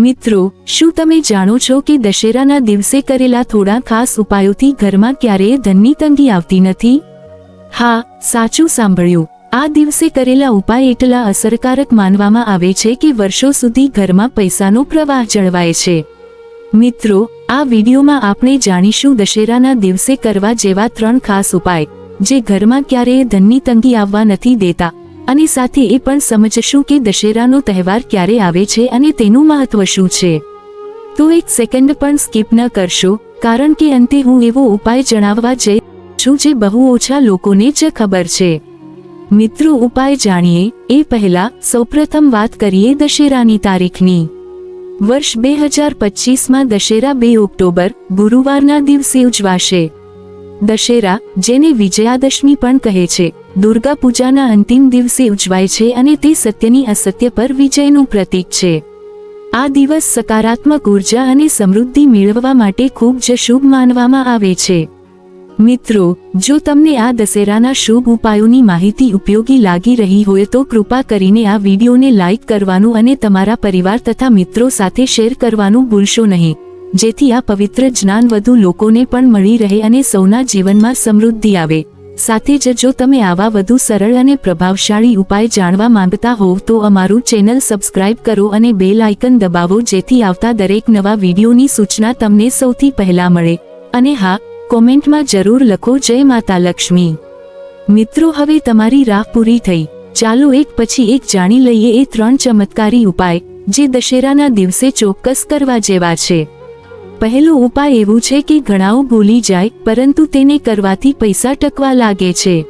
મિત્રો, શું તમે જાણો છો કે દશેરાના દિવસે કરેલા થોડા ખાસ ઉપાયોથી ઘરમાં ક્યારેય ધનની તંગી આવતી નથી? હા, સાચું સાંભળ્યું. આ દિવસે કરેલા ઉપાય એટલા અસરકારક માનવામાં આવે છે કે વર્ષો સુધી ઘરમાં પૈસાનો પ્રવાહ જળવાય છે. મિત્રો, આ વિડીયોમાં આપણે જાણીશું દશેરાના દિવસે કરવા જેવા ત્રણ ખાસ ઉપાય, જે ઘરમાં ક્યારેય ધનની તંગી આવવા નથી દેતા. અને સાથે એ પણ સમજશું કે દશેરાનો તહેવાર ક્યારે આવે છે અને તેનું મહત્વ શું છે. તો એક સેકન્ડ પણ સ્કીપ ન કરશો, કારણ કે અંતે હું એવો ઉપાય જણાવવા જઈ છું જે બહુ ઓછા લોકોને જ ખબર છે. મિત્રો, ઉપાય જાણીએ, એ પહેલા સૌપ્રથમ વાત કરીએ દશેરાની તારીખની. વર્ષ બે હજાર પચીસમાં દશેરા બે ઓક્ટોબર, ગુરુવારના દિવસે ઉજવાશે. દશેરા, જેને વિજયાદશમી પણ કહે છે, દુર્ગા પૂજાના અંતિમ દિવસે ઉજવાય છે અને તે સત્યની અસત્ય પર વિજયનું પ્રતીક છે. આ દિવસ સકારાત્મક ઊર્જા અને સમૃદ્ધિ મેળવવા માટે ખૂબ જ શુભ માનવામાં આવે છે. મિત્રો, જો તમને આ દશેરાના શુભ ઉપાયોની માહિતી ઉપયોગી લાગી રહી હોય તો કૃપા કરીને આ વિડીયોને લાઇક કરવાનું અને તમારા પરિવાર તથા મિત્રો સાથે શેર કરવાનું ભૂલશો નહીં. જેથી આ પવિત્ર જ્ઞાન વધુ લોકોને પણ મળી રહે અને સૌના જીવનમાં સમૃદ્ધિ આવે. સાથે જ જો તમે આવા વધુ સરળ અને પ્રભાવશાળી ઉપાય જાણવા માંગતા હોવ તો અમારું ચેનલ સબસ્ક્રાઇબ કરો અને બેલ આઇકન દબાવો જેથી આવતા દરેક નવા વિડીયોની સૂચના તમને સૌથી પહેલા મળે. અને હા, કોમેન્ટમાં જરૂર લખો જય માતા લક્ષ્મી. મિત્રો, હવે તમારી રાહ પૂરી થઈ. ચાલો એક પછી એક જાણી લઈએ એ ત્રણ ચમત્કારી ઉપાય, જે દશેરાના દિવસે ચોક્કસ કરવા જેવા છે. પહેલો ઉપાય એવું છે કે ઘણાઓ ભૂલી જાય, પરંતુ તેને કરવાથી પૈસા ટકવા લાગે છે.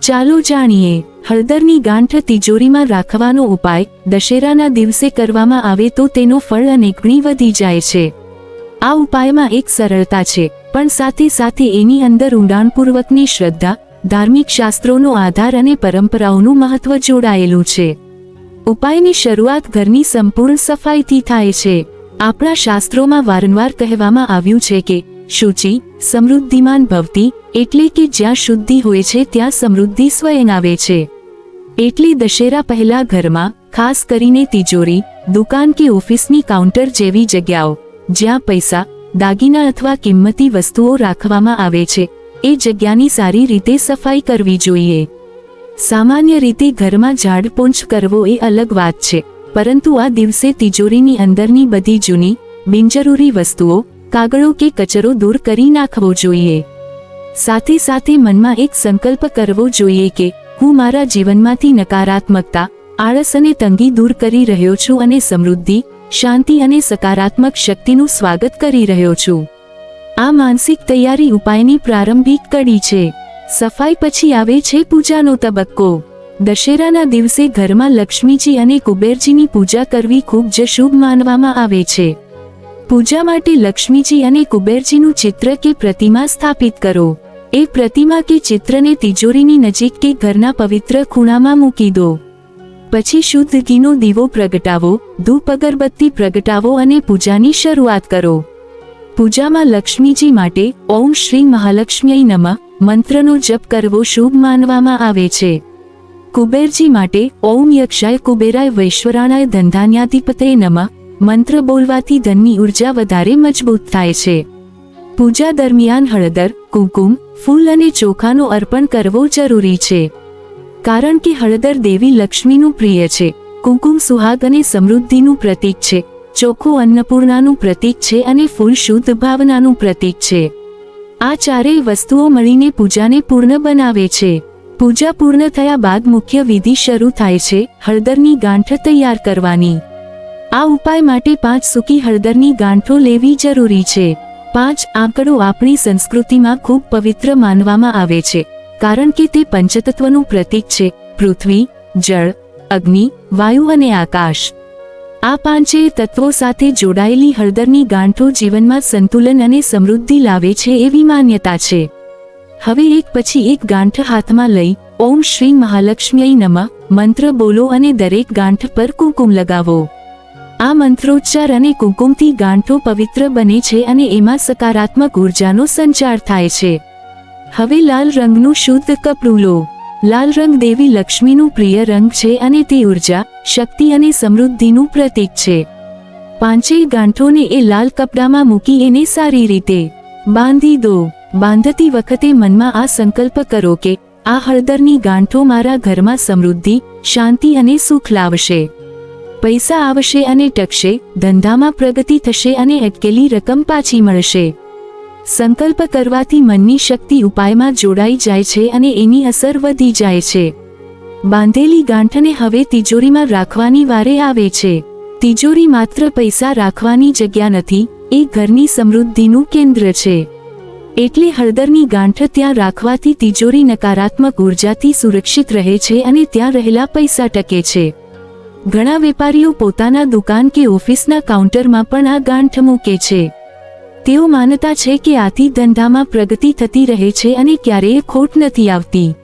ચાલો જાણીએ, હળદરની ગાંઠ તિજોરીમાં રાખવાનો ઉપાય, દશેરાના દિવસે કરવામાં આવે તો તેનો ફળ અનેકગણી વધી જાય છે. આ ઉપાયમાં એક સરળતા છે, પણ સાથે સાથે એની અંદર ઊંડાણપૂર્વકની શ્રદ્ધા, ધાર્મિક શાસ્ત્રોનો આધાર અને પરંપરાઓનું મહત્વ જોડાયેલું છે. ઉપાયની શરૂઆત ઘરની સંપૂર્ણ સફાઈથી થાય છે. આપણા શાસ્ત્રોમાં વારંવાર કહેવામાં આવ્યું છે કે શુચિ, સમૃદ્ધિમાન ભવતી એટલે કે જ્યાં શુદ્ધિ હોય છે ત્યાં સમૃદ્ધિ સ્વયં આવે છે. એટલે દશેરા પહેલા ઘરમાં, ખાસ કરીને તિજોરી, દુકાન કે ઓફિસની કાઉન્ટર જેવી જગ્યાઓ, જ્યાં પૈસા, દાગીના અથવા કિંમતી વસ્તુઓ રાખવામાં આવે છે, એ જગ્યાની સારી રીતે સફાઈ કરવી જોઈએ. સામાન્ય રીતે ઘરમાં ઝાડ પોંછ કરવો એ અલગ વાત છે. પરંતુ આ દિવસે તિજોરીની અંદરની બધી જૂની, બિનજરૂરી વસ્તુઓ, કાગળો કે કચરો દૂર કરી નાખવો જોઈએ. સાથે સાથે મનમાં એક સંકલ્પ કરવો જોઈએ કે, હું મારા જીવનમાંથી નકારાત્મકતા, આળસ અને તંગી દૂર કરી રહ્યો છું અને સમૃદ્ધિ, શાંતિ અને સકારાત્મક શક્તિનું સ્વાગત કરી રહ્યો છું. આ માનસિક તૈયારી ઉપાયની પ્રારંભિક કડી છે. સફાઈ પછી આવે છે પૂજાનો તબક્કો. દશેરાના દિવસે ઘરમાં લક્ષ્મીજી અને કુબેરજીની પૂજા કરવી ખૂબ જ શુભ માનવામાં આવે છે. પૂજા માટે લક્ષ્મીજી અને કુબેરજીનું ચિત્ર કે પ્રતિમા સ્થાપિત કરો. એ પ્રતિમા કે ચિત્રને તિજોરીની નજીક કે ઘરના પવિત્ર ખૂણામાં મૂકી દો. પછી શુદ્ધ ઘીનો દીવો પ્રગટાવો, ધૂપ અગરબત્તી પ્રગટાવો અને પૂજાની શરૂઆત કરો. પૂજામાં લક્ષ્મીજી માટે ઓમ શ્રી મહાલક્ષ્મી નમઃ મંત્રનો જપ કરવો શુભ માનવામાં આવે છે. કુબેરજી માટે ઓમ યક્ષાય કુબેરાય વૈશ્વરાણાય ધંધાન્યાધિપતે નમઃ. મંત્ર બોલવાથી ધનની ઊર્જા વધારે મજબૂત થાય છે. પૂજા દરમિયાન હળદર, કુકુમ, ફૂલ અને ચોખાનો અર્પણ કરવો જરૂરી છે. કારણ કે હળદર દેવી લક્ષ્મીનું પ્રિય છે. કુકુમ સુહાગ અને સમૃદ્ધિનું પ્રતીક છે. ચોખ્ખું અન્નપૂર્ણાનું પ્રતીક છે અને ફૂલ શુદ્ધ ભાવનાનું પ્રતીક છે. આ ચારેય વસ્તુઓ મળીને પૂજાને પૂર્ણ બનાવે છે. પૂજા પૂર્ણ થયા બાદ મુખ્ય વિધિ શરૂ થાય છે, હળદરની ગાંઠ તૈયાર કરવાની. આ ઉપાય માટે પાંચ સૂકી હળદરની ગાંઠો લેવી જરૂરી છે. પાંચ આંકડો આપણી સંસ્કૃતિમાં ખૂબ પવિત્ર માનવામાં આવે છે, કારણ કે તે પંચતત્વનું પ્રતીક છે, પૃથ્વી, જળ, અગ્નિ, વાયુ અને આકાશ. આ પાંચેય તત્વો સાથે જોડાયેલી હળદરની ગાંઠો જીવનમાં સંતુલન અને સમૃદ્ધિ લાવે છે એવી માન્યતા છે. હવે એક પછી એક ગાંઠ હાથમાં લઈ, ઓમ શ્રી મહાલક્ષ્મી નમઃ, મંત્ર બોલો અને દરેક ગાંઠ પર કુમકુમ લગાવો. આ મંત્રોચ્ચાર અને કુમકુમથી ગાંઠો પવિત્ર બને છે અને એમાં સકારાત્મક ઉર્જાનો સંચાર થાય છે. હવે લાલ રંગનું શુદ્ધ કપડું લો. લાલ રંગ દેવી લક્ષ્મીનું પ્રિય રંગ છે અને તે ઊર્જા, શક્તિ અને સમૃદ્ધિનું પ્રતીક છે. પાંચેય ગાંઠોને એ લાલ કપડામાં મૂકી એને સારી રીતે બાંધી દો. બાંધતી વખતે મનમાં આ સંકલ્પ કરો કે આ હળદરની ગાંઠો મારા ઘરમાં સમૃદ્ધિ, શાંતિ અને સુખ લાવશે. પૈસા આવશે અને ટકશે, ધંધામાં પ્રગતિ થશે અને અટકેલી રકમ પાછી મળશે. સંકલ્પ કરવાથી મનની શક્તિ ઉપાયમાં જોડાઈ જાય છે અને એની અસર વધી જાય છે. બાંધેલી ગાંઠને હવે તિજોરીમાં રાખવાની વારે આવે છે. તિજોરી માત્ર પૈસા રાખવાની જગ્યા નથી, એ ઘરની સમૃદ્ધિનું કેન્દ્ર છે. એટલે હળદરની ગાંઠ ત્યાં રાખવાથી તિજોરી નકારાત્મક ઉર્જાથી સુરક્ષિત રહે છે અને ત્યાં રહેલા પૈસા ટકે છે. ઘણા વેપારીઓ પોતાના દુકાન કે ઓફિસના કાઉન્ટરમાં પણ આ ગાંઠ મૂકે છે. તેઓ માનતા છે કે આથી ધંધામાં પ્રગતિ થતી રહે છે અને ક્યારેય ખોટ નથી આવતી.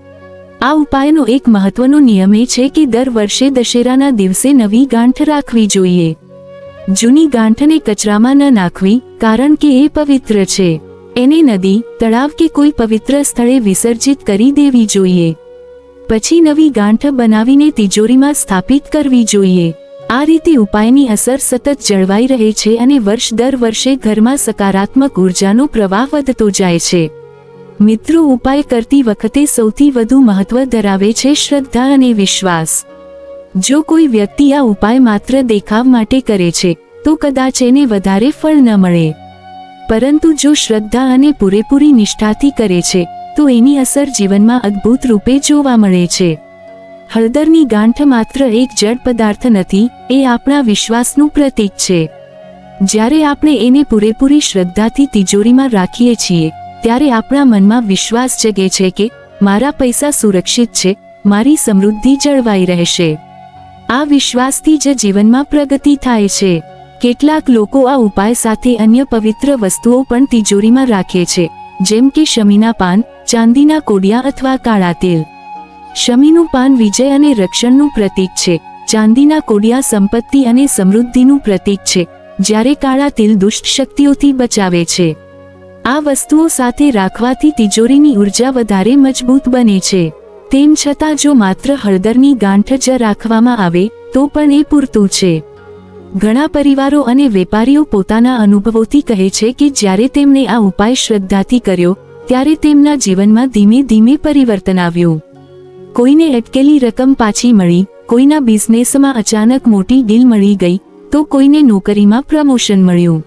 આ ઉપાયનો એક મહત્વનો નિયમ એ છે કે દર વર્ષે દશેરાના દિવસે નવી ગાંઠ રાખવી જોઈએ. જૂની ગાંઠને કચરામાં ન નાખવી, કારણ કે એ પવિત્ર છે. એને નદી, તળાવ કે કોઈ પવિત્ર સ્થળે વિસર્જિત કરી દેવી જોઈએ. પછી નવી ગાંઠ બનાવીને તિજોરીમાં સ્થાપિત કરવી જોઈએ. આ રીતે ઉપાયની અસર સતત જળવાઈ રહે છે અને વર્ષ દર વર્ષે ઘરમાં સકારાત્મક ઉર્જાનો પ્રવાહ વધતો જાય છે. મિત્રો, ઉપાય કરતી વખતે સૌથી વધુ મહત્વ ધરાવે છે શ્રદ્ધા અને વિશ્વાસ. જો કોઈ વ્યક્તિ આ ઉપાય માત્ર દેખાવ માટે કરે છે, તો કદાચ એને વધારે ફળ ન મળે. પરંતુ જો શ્રદ્ધા અને પૂરેપૂરી નિષ્ઠાથી કરે છે, તો એની અસર જીવનમાં અદ્ભુત રૂપે જોવા મળે છે. હળદરની ગાંઠ માત્ર એક જડ પદાર્થ નથી, એ આપણા વિશ્વાસનું પ્રતીક છે. જ્યારે આપણે એને પૂરેપૂરી શ્રદ્ધાથી તિજોરીમાં રાખીએ છીએ, ત્યારે આપણા મનમાં વિશ્વાસ જગે છે કે, મારા પૈસા સુરક્ષિત છે, મારી સમૃદ્ધિ જળવાઈ રહેશે. આ વિશ્વાસથી જ જીવનમાં પ્રગતિ થાય છે. કેટલાક લોકો આ ઉપાય સાથે અન્ય પવિત્ર વસ્તુઓ પણ તિજોરીમાં રાખે છે, જેમ કે શમીના પાન, ચાંદીના કોડિયા અથવા કાળા તેલ. શમીનું પાન વિજય અને રક્ષણનું પ્રતીક છે, ચાંદીના કોડિયા સંપત્તિ અને સમૃદ્ધિનું પ્રતીક છે, જ્યારે કાળા તેલ દુષ્ટ શક્તિઓથી બચાવે છે. આ વસ્તુઓ સાથે રાખવાથી તિજોરીની ઊર્જા વધારે મજબૂત બને છે. તેમ છતાં જો માત્ર હળદરની ગાંઠ જ રાખવામાં આવે, તો પણ એ પૂરતું છે. ઘણા પરિવારો અને વેપારીઓ પોતાના અનુભવોથી કહે છે કે જ્યારે તેમણે આ ઉપાય શ્રદ્ધાથી કર્યો, ત્યારે તેમના જીવનમાં ધીમે ધીમે પરિવર્તન આવ્યું. કોઈને અટકેલી રકમ પાછી મળી, કોઈના બિઝનેસમાં અચાનક મોટી ડીલ મળી ગઈ, તો કોઈને નોકરીમાં પ્રમોશન મળ્યું.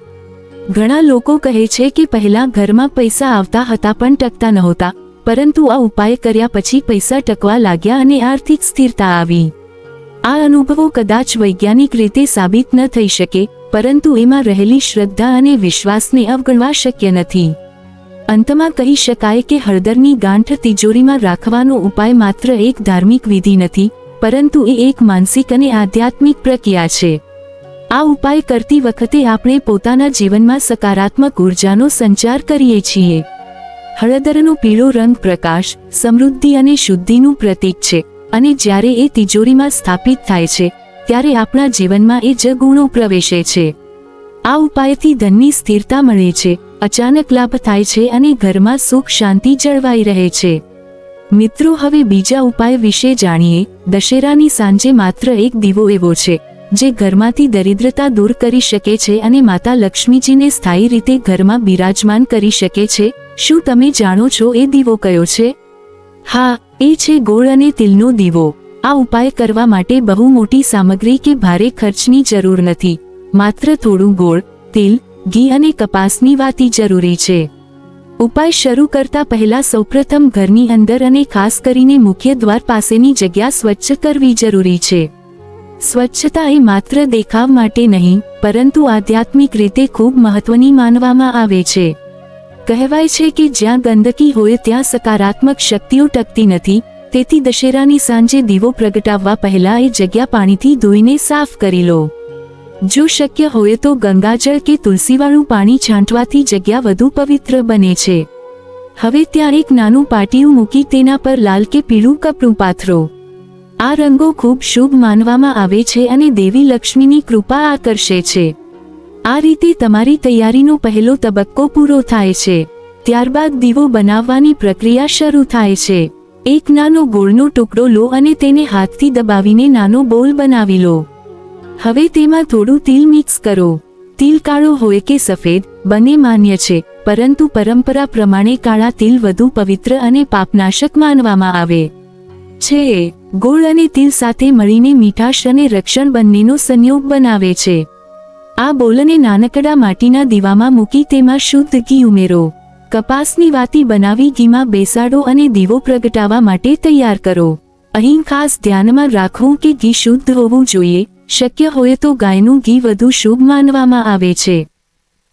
ઘણા લોકો કહે છે કે પહેલા ઘરમાં પૈસા આવતા હતા પણ ટકતા નહોતા, પરંતુ આ ઉપાય કર્યા પછી પૈસા ટકવા લાગ્યા અને આર્થિક સ્થિરતા આવી. આ અનુભવો કદાચ વૈજ્ઞાનિક રીતે સાબિત ન થઈ શકે, પરંતુ એમાં રહેલી શ્રદ્ધા અને વિશ્વાસને અવગણવા શક્ય નથી. અંતમાં કહી શકાય કે હળદરની ગાંઠ તિજોરીમાં રાખવાનો ઉપાય માત્ર એક ધાર્મિક વિધિ નથી, પરંતુ એ એક માનસિક અને આધ્યાત્મિક પ્રક્રિયા છે. આ ઉપાય કરતી વખતે આપણે પોતાના જીવનમાં સકારાત્મક ઉર્જાનો સંચાર કરીએ છીએ. હળદરનો પીળો રંગ પ્રકાશ, સમૃદ્ધિ અને શુદ્ધિનું પ્રતીક છે. અને જ્યારે એ તિજોરીમાં સ્થાપિત થાય છે, ત્યારે આપણા જીવનમાં એ જ ગુણો પ્રવેશે છે. આ ઉપાયથી ધનની સ્થિરતા મળે છે, અચાનક લાભ થાય છે અને ઘરમાં સુખ શાંતિ જળવાઈ રહે છે. મિત્રો, હવે બીજા ઉપાય વિશે જાણીએ. દશેરાની સાંજે માત્ર એક દીવો એવો છે, જે ઘરમાંથી દરિદ્રતા દૂર કરી શકે છે અને માતા લક્ષ્મીજીને સ્થાયી રીતે ઘરમાં બિરાજમાન કરી શકે છે. શું તમે જાણો છો એ દીવો કયો છે? હા, એ છે ગોળ અને તિલનો દીવો. આ ઉપાય કરવા માટે બહુ મોટી સામગ્રી કે ભારે ખર્ચની જરૂર નથી. માત્ર થોડું ગોળ, તિલ, ઘી અને કપાસની વાતી જરૂરી છે. ઉપાય શરૂ કરતા પહેલા સૌપ્રથમ ઘરની અંદર અને ખાસ કરીને મુખ્ય દ્વાર પાસેની જગ્યા સ્વચ્છ કરવી જરૂરી છે. સ્વચ્છતા એ માત્ર દેખાવ માટે નહીં, પરંતુ આધ્યાત્મિક રીતે ખૂબ મહત્વની માનવામાં આવે છે. કહેવાય છે કે જ્યાં ગંદકી હોય ત્યાં સકારાત્મક શક્તિઓ ટકતી નથી, તેથી દશેરાની સાંજે દીવો પ્રગટાવવા પહેલા એ જગ્યા પાણીથી ધોઈને સાફ કરી લો. જો શક્ય હોય તો ગંગાજળ કે તુલસીવાળું પાણી છાંટવાથી જગ્યા વધુ પવિત્ર બને છે. હવે ત્યાં એક નાનું પાટિયું મૂકી તેના પર લાલ કે પીળું કપડું પાથરો. આ રંગો ખૂબ શુભ માનવામાં આવે છે અને દેવી લક્ષ્મીની કૃપા આકર્ષે છે. આ રીતે તમારી તૈયારીનો પહેલો તબક્કો પૂરો થાય છે. ત્યારબાદ દીવો બનાવવાની પ્રક્રિયા શરૂ થાય છે. એક નાનો ગોળનો ટુકડો લો અને તેને હાથથી દબાવીને નાનો બોલ બનાવી લો. હવે તેમાં થોડું તિલ મિક્સ કરો. તિલ કાળો હોય કે સફેદ, બંને માન્ય છે, પરંતુ પરંપરા પ્રમાણે કાળા તિલ વધુ પવિત્ર અને પાપનાશક માનવામાં આવે. છે. ગોળ અને તિલ સાથે મળીને મીઠાશ અને રક્ષણ બંનેનો સંયોગ બનાવે છે. આ બોલને નાનકડા માટીના દીવામાં મૂકી તેમાં શુદ્ધ ઘી ઉમેરો. કપાસની વાતી બનાવી ઘીમાં બેસાડો અને દીવો પ્રગટાવવા માટે તૈયાર કરો. અહીં ખાસ ધ્યાનમાં રાખવું કે ઘી શુદ્ધ હોવું જોઈએ. શક્ય હોય તો ગાયનું ઘી વધુ શુભ માનવામાં આવે છે.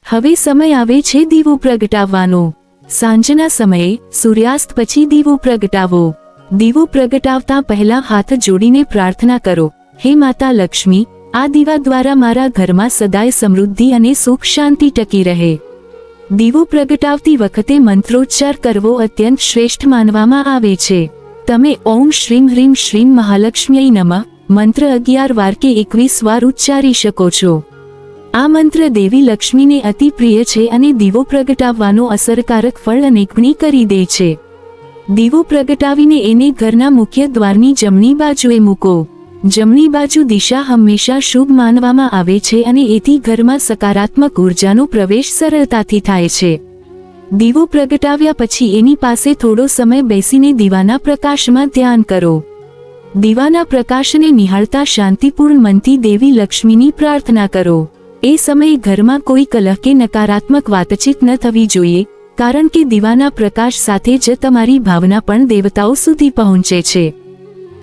હવે સમય આવે છે દીવો પ્રગટાવવાનો. સાંજના સમયે સૂર્યાસ્ત પછી દીવો પ્રગટાવો. દીવો પ્રગટાવતા પહેલા હાથ જોડીને પ્રાર્થના કરો. હે માતા લક્ષ્મી આ દીવા દ્વારા મારા ઘરમાં સદાય સમૃદ્ધિ અને સુખ શાંતિ ટકી રહે. દીવો પ્રગટાવતી વખતે મંત્રોચ્ચાર કરવો અત્યંત શ્રેષ્ઠ માનવામાં આવે છે. તમે ઓમ શ્રીમ હ્રીમ શ્રીમ મહાલક્ષ્મી નમઃ, મંત્ર અગિયાર વાર કે એકવીસ વાર ઉચ્ચારી શકો છો. આ મંત્ર દેવી લક્ષ્મીને અતિ પ્રિય છે અને દીવો પ્રગટાવવાનો અસરકારક ફળ અનેકણી કરી દે છે. દીવો પ્રગટાવીને એને ઘરના મુખ્ય દ્વારની જમણી બાજુએ મૂકો. જમણી બાજુ દિશા હંમેશા શુભ માનવામાં આવે છે અને એથી ઘરમાં સકારાત્મક ઉર્જાનો પ્રવેશ સરળતાથી થાય છે. દીવો પ્રગટાવ્યા પછી એની પાસે થોડો સમય બેસીને દીવાના પ્રકાશમાં ધ્યાન કરો. દીવાના પ્રકાશને નિહાળતા શાંતિપૂર્ણ મનથી દેવી લક્ષ્મીની પ્રાર્થના કરો. એ સમયે ઘરમાં કોઈ કલહ કે નકારાત્મક વાતચીત ન થવી જોઈએ, કારણ કે દીવાના પ્રકાશ સાથે જ તમારી ભાવના પણ દેવતાઓ સુધી પહોંચે છે.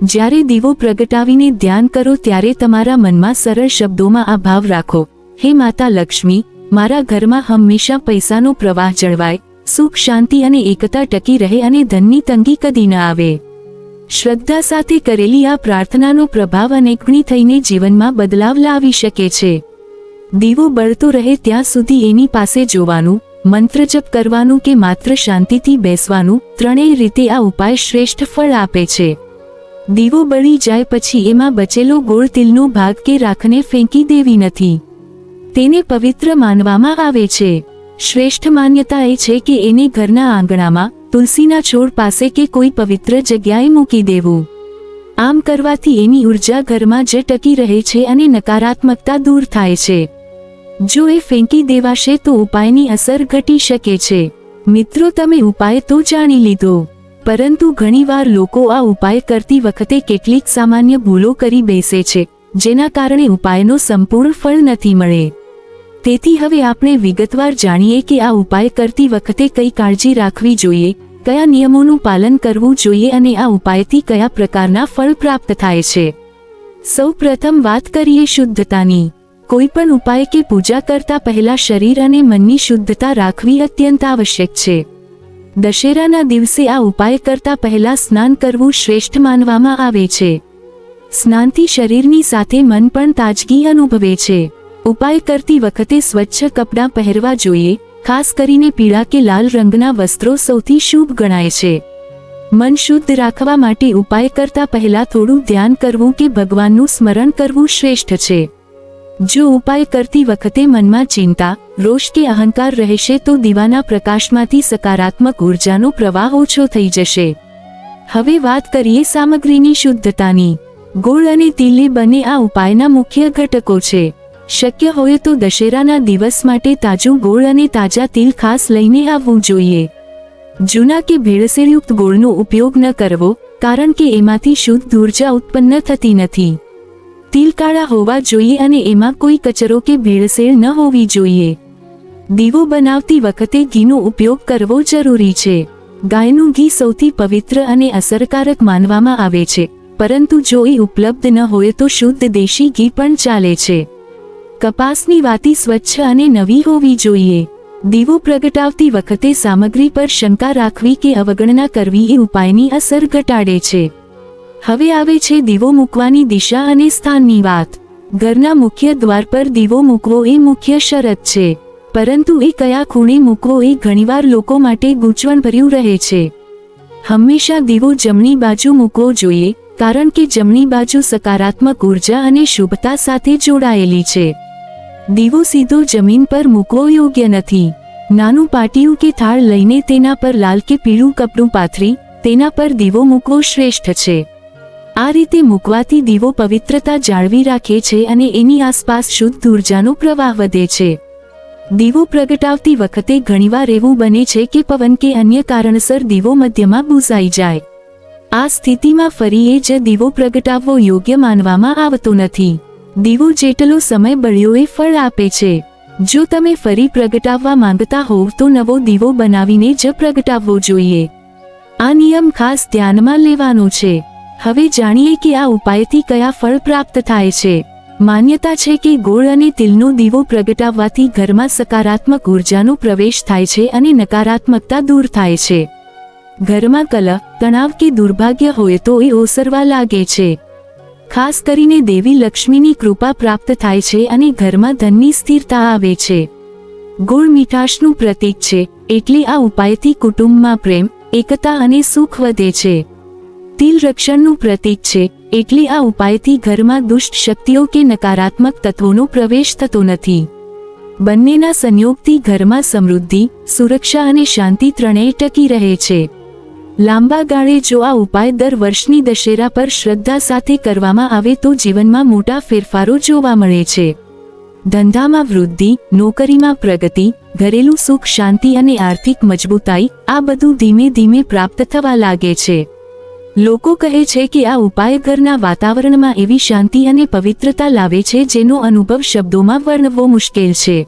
જ્યારે દીવો પ્રગટાવીને ધ્યાન કરો ત્યારે તમારા મનમાં સરળ શબ્દોમાં આ ભાવ રાખો. હે માતા લક્ષ્મી, મારા ઘરમાં હંમેશા પૈસાનો પ્રવાહ જળવાય, સુખ, શાંતિ અને એકતા ટકી રહે અને ધનની તંગી કદી ન આવે. શ્રદ્ધા સાથે કરેલી આ પ્રાર્થનાનો પ્રભાવ અનેકગુણી થઈને જીવનમાં બદલાવ લાવી શકે છે. દીવો બળતો રહે ત્યાં સુધી એની પાસે જોવાનું, મંત્ર જપ કરવાનું કે માત્ર શાંતિથી બેસવાનું, ત્રણેય રીતે આ ઉપાય શ્રેષ્ઠ ફળ આપે છે. દીવો બળી જાય પછી એમાં બચેલો ગોળ તિલનો ભાગ કે રાખને ફેંકી દેવી નથી. તેને પવિત્ર માનવામાં આવે છે. શ્રેષ્ઠ માન્યતા એ છે કે એને ઘરના આંગણામાં, તુલસીના છોડ પાસે કે કોઈ પવિત્ર જગ્યાએ મૂકી દેવું. આમ કરવાથી એની ઊર્જા ઘરમાં જ ટકી રહે છે અને નકારાત્મકતા દૂર થાય છે. જો એ ફેંકી દેવાશે તો ઉપાયની અસર ઘટી શકે છે. મિત્રો, તમે ઉપાય તો જાણી લીધો. પરંતુ ઘણીવાર લોકો આ ઉપાય કરતી વખતે કેટલીક સામાન્ય ભૂલો કરી બેસે છે, જેના કારણે ઉપાયનો સંપૂર્ણ ફળ નથી મળે. તેથી હવે આપણે વિગતવાર જાણીએ કે આ ઉપાય કરતી વખતે કઈ કાળજી રાખવી જોઈએ, કયા નિયમોનું પાલન કરવું જોઈએ અને આ ઉપાયથી કયા પ્રકારના ફળ પ્રાપ્ત થાય છે. સૌ વાત કરીએ શુદ્ધતાની. કોઈપણ ઉપાય કે પૂજા કરતા પહેલા શરીર અને મનની શુદ્ધતા રાખવી અત્યંત આવશ્યક છે. દશેરાના દિવસે આ ઉપાય કરતા પહેલા સ્નાન કરવું શ્રેષ્ઠ માનવામાં આવે છે. સ્નાનથી શરીરની સાથે મન પણ તાજગી અનુભવે છે. ઉપાય કરતી વખતે સ્વચ્છ કપડાં પહેરવા જોઈએ, ખાસ કરીને પીળા કે લાલ રંગના વસ્ત્રો સૌથી શુભ ગણાય છે. મન શુદ્ધ રાખવા માટે ઉપાય કરતા પહેલા થોડું ધ્યાન કરવું કે ભગવાનનું સ્મરણ કરવું શ્રેષ્ઠ છે. જો ઉપાય કરતી વખતે મનમાં ચિંતા, રોષ કે અહંકાર રહેશે તો દીવાના પ્રકાશમાંથી સકારાત્મક ઉર્જાનો પ્રવાહ ઓછો થઈ જશે. હવે વાત કરીએ સામગ્રીની શુદ્ધતાની. ગોળ અને તિલે બંને આ ઉપાયના મુખ્ય ઘટકો છે. શક્ય હોય તો દશેરાના દિવસ માટે તાજું ગોળ અને તાજા તિલ ખાસ લઈને આવવું જોઈએ. જૂના કે ભેળસેળયુક્ત ગોળનો ઉપયોગ ન કરવો, કારણ કે એમાંથી શુદ્ધ ઊર્જા ઉત્પન્ન થતી નથી. તિલ કાળા હોવા જોઈએ અને એમાં કોઈ કચરો કે ભેળસેળ ન હોવી જોઈએ. દીવો બનાવતી વખતે ઘીનો ઉપયોગ કરવો જરૂરી છે. ગાયનું ઘી સૌથી પવિત્ર અને અસરકારક માનવામાં આવે છે, પરંતુ જો એ ઉપલબ્ધ ન હોય તો શુદ્ધ દેશી ઘી પણ ચાલે છે. કપાસની વાતી સ્વચ્છ અને નવી હોવી જોઈએ. દીવો પ્રગટાવતી વખતે સામગ્રી પર શંકા રાખવી કે અવગણના કરવી એ ઉપાયની અસર ઘટાડે છે. હવે આવે છે દીવો મૂકવાની દિશા અને સ્થાનની વાત. ઘરના મુખ્ય દ્વાર પર દીવો મૂકવો એ મુખ્ય શરત છે. પરંતુ એ કયા ખૂણે મૂકવો એ ઘણીવાર લોકો માટે ગૂંચવણભર્યું રહે છે. હંમેશા દીવો જમણી બાજુ મૂકવો જોઈએ, કારણ કે જમણી બાજુ સકારાત્મક ઊર્જા અને શુભતા સાથે જોડાયેલી છે. દીવો સીધો જમીન પર મૂકવો યોગ્ય નથી. નાનું પાટિયું કે થાળ લઈને તેના પર લાલ કે પીળું કપડું પાથરી, તેના પર દીવો મૂકવો શ્રેષ્ઠ છે. આ રીતે મૂકવાથી દીવો પવિત્રતા જાળવી રાખે છે અને એની આસપાસ શુદ્ધ ઉર્જાનો પ્રવાહ વધે છે. દીવો પ્રગટાવતી વખતે ઘણીવાર એવું બને છે કે પવન કે અન્ય કારણસર દીવો મધ્યમાં બુઝાઈ જાય. આ સ્થિતિમાં ફરી એ જ દીવો પ્રગટાવવો યોગ્ય માનવામાં આવતો નથી. દીવો જેટલો સમય બળ્યો ફળ આપે છે. જો તમે ફરી પ્રગટાવવા માંગતા હોવ તો નવો દીવો બનાવીને જ પ્રગટાવવો જોઈએ. આ નિયમ ખાસ ધ્યાનમાં લેવાનો છે. હવે જાણીએ કે આ ઉપાયથી કયા ફળ પ્રાપ્ત થાય છે. માન્યતા છે કે ગોળ અને તિલનો દીવો પ્રગટાવવાથી ઘરમાં સકારાત્મક ઉર્જાનો પ્રવેશ થાય છે અને નકારાત્મકતા દૂર થાય છે. ઘરમાં કલહ, તણાવ કે દુર્ભાગ્ય હોય તો એ ઓસરવા લાગે છે. ખાસ કરીને દેવી લક્ષ્મીની કૃપા પ્રાપ્ત થાય છે અને ઘરમાં ધનની સ્થિરતા આવે છે. ગોળ મીઠાશનું પ્રતીક છે, એટલે આ ઉપાયથી કુટુંબમાં પ્રેમ, એકતા અને સુખ વધે છે. તિલ રક્ષણનું પ્રતીક છે, એટલે આ ઉપાયથી ઘરમાં દુષ્ટ શક્તિઓ કે નકારાત્મક તત્વોનો પ્રવેશ થતો નથી. બંનેના સંયોગથી ઘરમાં સમૃદ્ધિ, સુરક્ષા અને શાંતિ ત્રણેય ટકી રહે છે. લાંબા ગાળે જો આ ઉપાય દર વર્ષની દશેરા પર શ્રદ્ધા સાથે કરવામાં આવે તો જીવનમાં મોટા ફેરફારો જોવા મળે છે. ધંધામાં વૃદ્ધિ, નોકરીમાં પ્રગતિ, ઘરેલું સુખ, શાંતિ અને આર્થિક મજબૂતાઈ આ બધું ધીમે ધીમે પ્રાપ્ત થવા લાગે છે. લોકો કહે છે કે આ ઉપાય ઘરના વાતાવરણમાં એવી શાંતિ અને પવિત્રતા લાવે છે જેનો અનુભવ શબ્દોમાં વર્ણવવો મુશ્કેલ છે.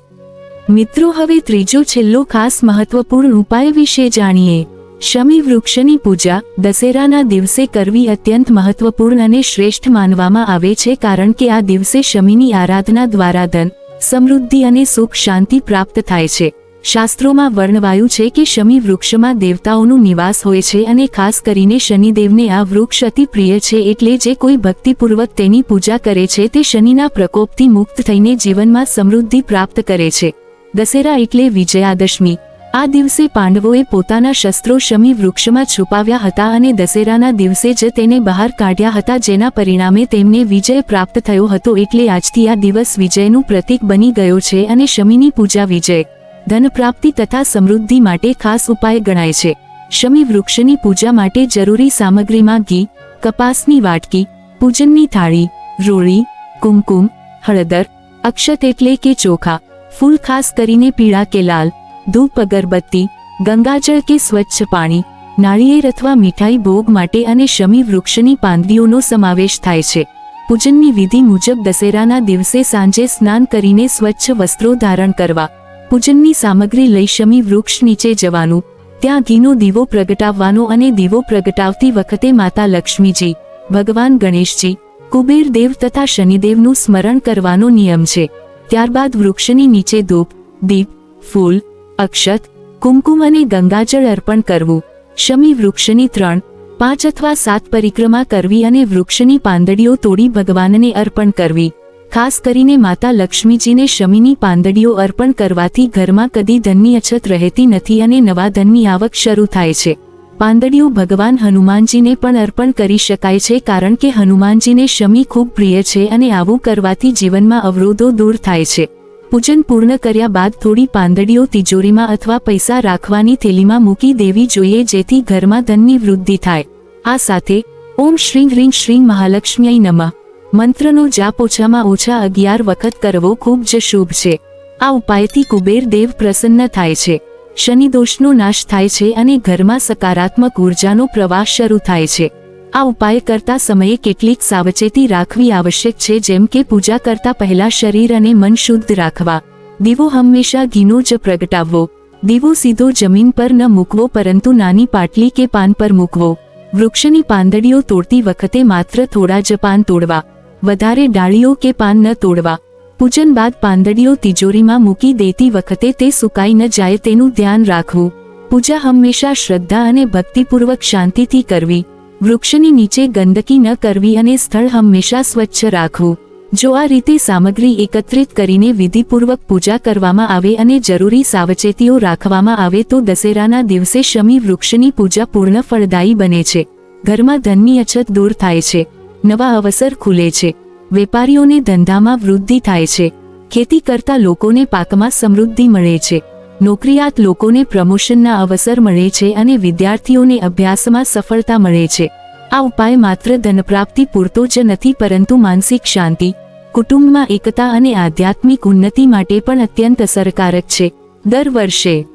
મિત્રો, હવે ત્રીજો છેલ્લો ખાસ મહત્વપૂર્ણ ઉપાય વિશે જાણીએ. શમી વૃક્ષની પૂજા દશેરાના દિવસે કરવી અત્યંત મહત્વપૂર્ણ અને શ્રેષ્ઠ માનવામાં આવે છે કારણ કે આ દિવસે શમીની આરાધના દ્વારા ધન, સમૃદ્ધિ અને સુખ શાંતિ પ્રાપ્ત થાય છે. શાસ્ત્રોમાં વર્ણવાયું છે કે શમી વૃક્ષમાં દેવતાઓનું નિવાસ હોય છે અને ખાસ કરીને શનિદેવને આ વૃક્ષ અતિ પ્રિય છે એટલે જે કોઈ ભક્તિપૂર્વક તેની પૂજા કરે છે તે શનિના પ્રકોપથી મુક્ત થઈને જીવનમાં સમૃદ્ધિ પ્રાપ્ત કરે છે. દશેરા એટલે વિજયાદશમી. આ દિવસે પાંડવોએ પોતાના શસ્ત્રો શમી વૃક્ષમાં છુપાવ્યા હતા અને દશેરાના દિવસે જ તેને બહાર કાઢ્યા હતા જેના પરિણામે તેમને વિજય પ્રાપ્ત થયો હતો એટલે આજથી આ દિવસ વિજયનું પ્રતીક બની ગયો છે અને શમીની પૂજા વિજય ધન પ્રાપ્તિ તથા સમૃદ્ધિ માટે ખાસ ઉપાય ગણાય છે. શમી વૃક્ષની પૂજા માટે જરૂરી સામગ્રીમાં ઘી, કપાસની વાટકી, પૂજનની થાળી, રોળી, કુમકુમ, હળદર, અક્ષત એટલે કે ચોખા, ફૂલ ખાસ કરીને પીળા કે લાલ, ધૂપ અગરબત્તી, ગંગાજળ કે સ્વચ્છ પાણી, નાળિયેર અથવા મીઠાઈ ભોગ માટે અને શમી વૃક્ષની પાંદડીઓનો સમાવેશ થાય છે. પૂજનની વિધિ મુજબ દશેરાના દિવસે સાંજે સ્નાન કરીને સ્વચ્છ વસ્ત્રો ધારણ કરવા. પૂજનની સામગ્રી લઈ શમી વૃક્ષ નીચે જવાનું, ત્યાં ઘીનો દીવો પ્રગટાવવાનો અને દીવો પ્રગટાવતી વખતે માતા લક્ષ્મીજી, ભગવાન ગણેશજી, કુબેર દેવ તથા શનિદેવનું સ્મરણ કરવાનો નિયમ છે. ત્યારબાદ વૃક્ષની નીચે ધૂપ, દીપ, ફૂલ, અક્ષત, કુમકુમ અને ગંગાજળ અર્પણ કરવું. શમી વૃક્ષની ત્રણ, પાંચ અથવા સાત પરિક્રમા કરવી અને વૃક્ષની પાંદડીઓ તોડી ભગવાનને અર્પણ કરવી. ખાસ કરીને માતા લક્ષ્મીજીને શમીની પાંદડીઓ અર્પણ કરવાથી ઘરમાં કદી ધનની અછત રહેતી નથી અને નવા ધનની આવક શરૂ થાય છે. પાંદડીઓ ભગવાન હનુમાનજીને પણ અર્પણ કરી શકાય છે કારણ કે હનુમાનજીને શમી ખૂબ પ્રિય છે અને આવું કરવાથી જીવનમાં અવરોધો દૂર થાય છે. પૂજન પૂર્ણ કર્યા બાદ થોડી પાંદડીઓ તિજોરીમાં અથવા પૈસા રાખવાની થેલીમાં મૂકી દેવી જોઈએ જેથી ઘરમાં ધનની વૃદ્ધિ થાય. આ સાથે, ઓમ શ્રી હ્રીં શ્રી મહાલક્ષ્મી નમઃ. મંત્રનો જાપ ઓછામાં ઓછા અગિયાર વખત કરવો ખૂબ જ શુભ છે. આ ઉપાયથી કુબેર દેવ પ્રસન્ન થાય છે. શનિ દોષનો નાશ થાય છે અને ઘરમાં સકારાત્મક ઉર્જાનો પ્રવાહ શરૂ થાય છે. આ ઉપાય કરતા સમયે કેટલીક સાવચેતી રાખવી આવશ્યક છે જેમ કે પૂજા કરતા પહેલા શરીર અને મન શુદ્ધ રાખવા. દીવો હંમેશા ઘીનો જ પ્રગટાવવો. દીવો સીધો જમીન પર ન મૂકવો પરંતુ નાની પાટલી કે પાન પર મૂકવો. વૃક્ષની પાંદડીઓ તોડતી વખતે માત્ર થોડા જ પાન તોડવા. વધારે ડાળીઓ કે પાન ન તોડવા. પૂજન બાદ પાંદડીઓ તિજોરીમાં મૂકી દેતી વખતે તે સુકાઈ ન જાય તેનું ધ્યાન રાખવું. પૂજા હંમેશા શ્રદ્ધા અને ભક્તિપૂર્વક શાંતિથી કરવી. વૃક્ષની નીચે ગંદકી ન કરવી અને સ્થળ હંમેશા સ્વચ્છ રાખવું. જો આ રીતે સામગ્રી એકત્રિત કરીને વિધિપૂર્વક પૂજા કરવામાં આવે અને જરૂરી સાવચેતીઓ રાખવામાં આવે તો દશેરાના દિવસે શમી વૃક્ષની પૂજા પૂર્ણ ફળદાયી બને છે. ઘરમાં ધનની અછત દૂર થાય છે. નવા અવસર ખુલે છે. વેપારીઓને ધંધામાં વૃદ્ધિ થાય છે. ખેતી કરતા લોકોને પાકમાં સમૃદ્ધિ મળે છે. નોકરિયાત લોકોને પ્રમોશનના અવસર મળે છે અને વિદ્યાર્થીઓને અભ્યાસમાં સફળતા મળે છે. આ ઉપાય માત્ર ધનપ્રાપ્તિ પૂરતો જ નથી પરંતુ માનસિક શાંતિ, કુટુંબમાં એકતા અને આધ્યાત્મિક ઉન્નતિ માટે પણ અત્યંત અસરકારક છે. દર વર્ષે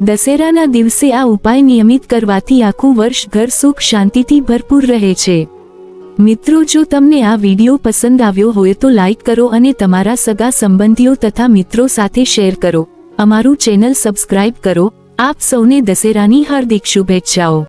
દશેરાના દિવસે આ ઉપાય નિયમિત કરવાથી આખું વર્ષ ઘર સુખ શાંતિથી ભરપૂર રહે છે. મિત્રો, જો તમને આ વીડિયો પસંદ આવ્યો હોય તો લાઈક કરો અને તમારા સગા સંબંધીઓ તથા મિત્રો સાથે શેર કરો. અમારું ચેનલ સબસ્ક્રાઇબ કરો. આપ સૌને દશેરાની હાર્દિક શુભેચ્છાઓ.